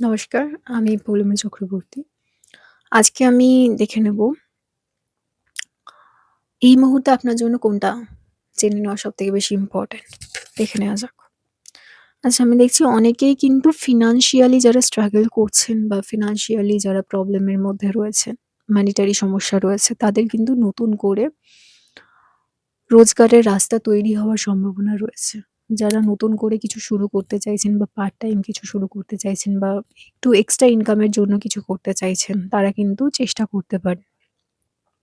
নমস্কার, আমি পৌলমী চক্রবর্তী। আজকে আমি দেখে নেব এই মুহূর্তে আপনার জন্য কোনটা জেনে নেওয়া সবথেকে বেশি ইম্পোর্টেন্ট। দেখে নেওয়া যাক। আচ্ছা আমি দেখছি অনেকেই কিন্তু ফিনান্সিয়ালি যারা স্ট্রাগল করছেন বা ফিনান্সিয়ালি যারা প্রবলেমের মধ্যে রয়েছেন, ম্যানিটারি সমস্যা রয়েছে তাদের কিন্তু নতুন করে রোজগারের রাস্তা তৈরি হওয়ার সম্ভাবনা রয়েছে। যারা নতুন করে কিছু শুরু করতে চাইছেন বা পার্ট টাইম কিছু শুরু করতে চাইছেন বা একটু এক্সট্রা ইনকামের জন্য কিছু করতে চাইছেন, তারা কিন্তু চেষ্টা করতে পারেন।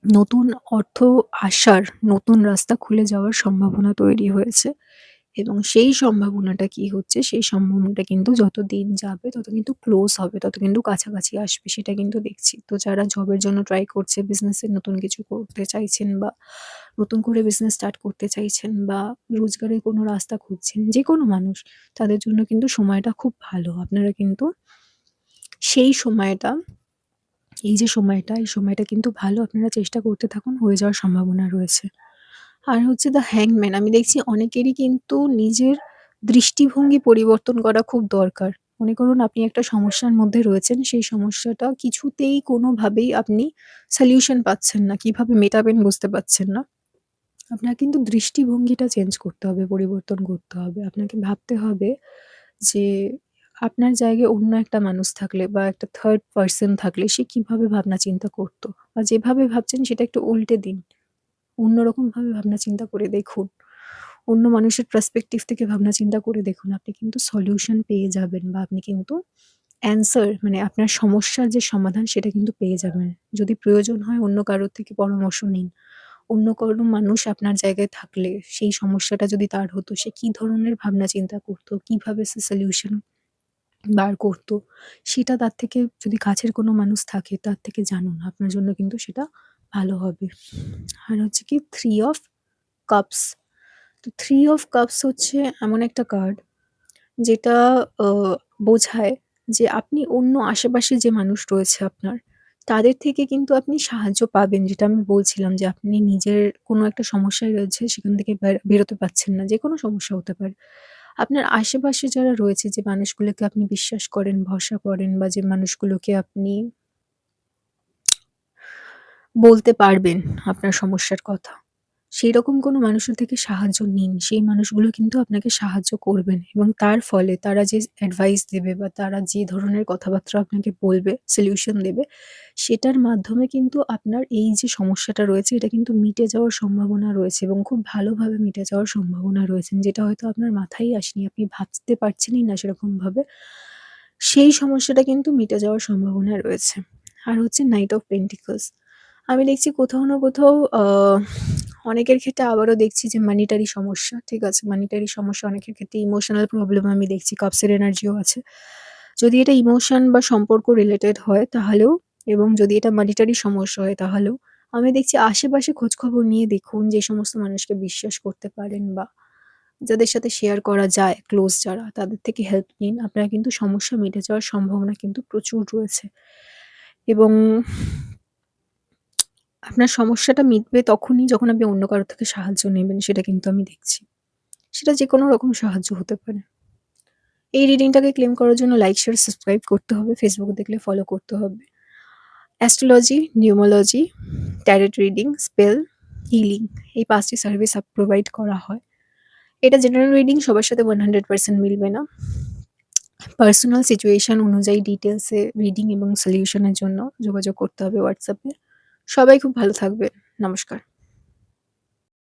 নতুন অর্থ আসার, নতুন রাস্তা খুলে যাওয়ার সম্ভাবনা তৈরি হয়েছে এবং সেই সম্ভাবনাটা কি হচ্ছে, সেই সম্ভাবনাটা কিন্তু যত দিন যাবে তত কিন্তু ক্লোজ হবে, তত কিন্তু কাছাকাছি আসবে সেটা কিন্তু দেখছি। তো যারা জবের জন্য ট্রাই করছে, বিজনেসের নতুন কিছু করতে চাইছেন বা নতুন করে বিজনেস স্টার্ট করতে চাইছেন বা রোজগারের কোনো রাস্তা খুঁজছেন, যে কোনো মানুষ তাদের জন্য কিন্তু সময়টা খুব ভালো। আপনারা কিন্তু সেই সময়টা এই যে সময়টা, এই সময়টা কিন্তু ভালো আপনারা চেষ্টা করতে থাকুন, হয়ে যাওয়ার সম্ভাবনা রয়েছে। আর হচ্ছে দ্য হ্যাংম্যান আমি দেখছি অনেকেরই কিন্তু নিজের দৃষ্টিভঙ্গি পরিবর্তন করা খুব দরকার। মনে করুন আপনি একটা সমস্যার মধ্যে রয়েছেন, সেই সমস্যাটা কিছুতেই কোনোভাবেই আপনি সলিউশন পাচ্ছেন না। কীভাবে মেটাবেন বুঝতে পারছেন না। আপনার কিন্তু দৃষ্টিভঙ্গিটা চেঞ্জ করতে হবে, পরিবর্তন করতে হবে। আপনাকে ভাবতে হবে যে আপনার জায়গায় অন্য একটা মানুষ থাকলে বা একটা থার্ড পারসন থাকলে সে কীভাবে ভাবনা চিন্তা করত বা যেভাবে ভাবছেন সেটা একটু উল্টে দিন। অন্যরকমভাবে ভাবনা চিন্তা করে দেখুন। অন্য মানুষের পার্সপেক্টিভ থেকে ভাবনা চিন্তা করে দেখুন। আপনি কিন্তু সলিউশন পেয়ে যাবেন বা আপনি কিন্তু অ্যান্সার মানে আপনার সমস্যার যে সমাধান সেটা কিন্তু পেয়ে যাবেন। যদি প্রয়োজন হয় অন্য কারোর থেকে পরামর্শ নিন। অন্য কোনো মানুষ আপনার জায়গায় থাকলে সেই সমস্যাটা যদি তার হতো সে কি ধরনের ভাবনা চিন্তা করত, কীভাবে সে সলিউশন বার করতো সেটা তার থেকে যদি কাছের কোনো মানুষ থাকে তার থেকে জানুন। আপনার জন্য কিন্তু সেটা ভালো হবে। আর হচ্ছে কি থ্রি অফ কাপস। তো থ্রি অফ কাপস হচ্ছে এমন একটা কার্ড যেটা বোঝায় যে আপনি অন্য আশেপাশে যে মানুষ রয়েছে আপনার, তাদের থেকে কিন্তু আপনি সাহায্য পাবেন। যেটা আমি বলছিলাম যে আপনি নিজের কোনো একটা সমস্যায় রয়েছে সেখান থেকে বের বেরোতে পারছেন না। যে কোনো সমস্যা হতে পারে। আপনার আশেপাশে যারা রয়েছে যে মানুষগুলোকে আপনি বিশ্বাস করেন, ভরসা করেন বা যে মানুষগুলোকে আপনি বলতে পারবেন আপনার সমস্যার কথা। সেইরকম কোনো মানুষের থেকে সাহায্য নিন। সেই মানুষগুলো কিন্তু আপনাকে সাহায্য করবেন এবং তার ফলে তারা যে অ্যাডভাইস দেবে বা তারা যে ধরনের কথাবার্তা আপনাকে বলবে, সলিউশন দেবে, সেটার মাধ্যমে কিন্তু আপনার এই যে সমস্যাটা রয়েছে এটা কিন্তু মিটে যাওয়ার সম্ভাবনা রয়েছে এবং খুব ভালোভাবে মিটে যাওয়ার সম্ভাবনা রয়েছে। যেটা হয়তো আপনার মাথায়ই আসেনি। আপনি ভাবতে পারছেনই না সেরকমভাবে। সেই সমস্যাটা কিন্তু মিটে যাওয়ার সম্ভাবনা রয়েছে। আর হচ্ছে নাইট অফ পেন্টিকলস। আমি দেখছি কোথাও না কোথাও অনেকের ক্ষেত্রে আবারও দেখছি যে মানিটারি সমস্যা, ঠিক আছে? মানিটারি সমস্যা অনেকের ক্ষেত্রে ইমোশনাল প্রবলেম আমি দেখছি, কাপসের এনার্জিও আছে। যদি এটা ইমোশন বা সম্পর্ক রিলেটেড হয় তাহলেও এবং যদি এটা মানিটারি সমস্যা হয় তাহলেও আমি দেখছি আশেপাশে খোঁজখবর নিয়ে দেখুন যে সমস্ত মানুষকে বিশ্বাস করতে পারেন বা যাদের সাথে শেয়ার করা যায় ক্লোজ যারা তাদের থেকে হেল্প নিন। আপনার কিন্তু সমস্যা মিটে যাওয়ার সম্ভাবনা কিন্তু প্রচুর রয়েছে এবং আপনার সমস্যাটা মিটবে তখনই যখন আপনি অন্য কারও থেকে সাহায্য নেবেন সেটা কিন্তু আমি দেখছি। সেটা যেকোনো রকম সাহায্য হতে পারে। এই রিডিংটাকে ক্লেম করার জন্য লাইক, শেয়ার, সাবস্ক্রাইব করতে হবে। ফেসবুকে দেখলে ফলো করতে হবে। Astrology, numerology, tarot reading, spell, healing এই ৫ টি সার্ভিস আপ প্রোভাইড করা হয়। এটা জেনারেল রিডিং সবার সাথে 100% মিলবে না। পার্সোনাল সিচুয়েশন অনুযায়ী ডিটেইলসে রিডিং এবং সলিউশনের জন্য যোগাযোগ করতে হবে এ। সবাই খুব ভালো থাকবে নমস্কার।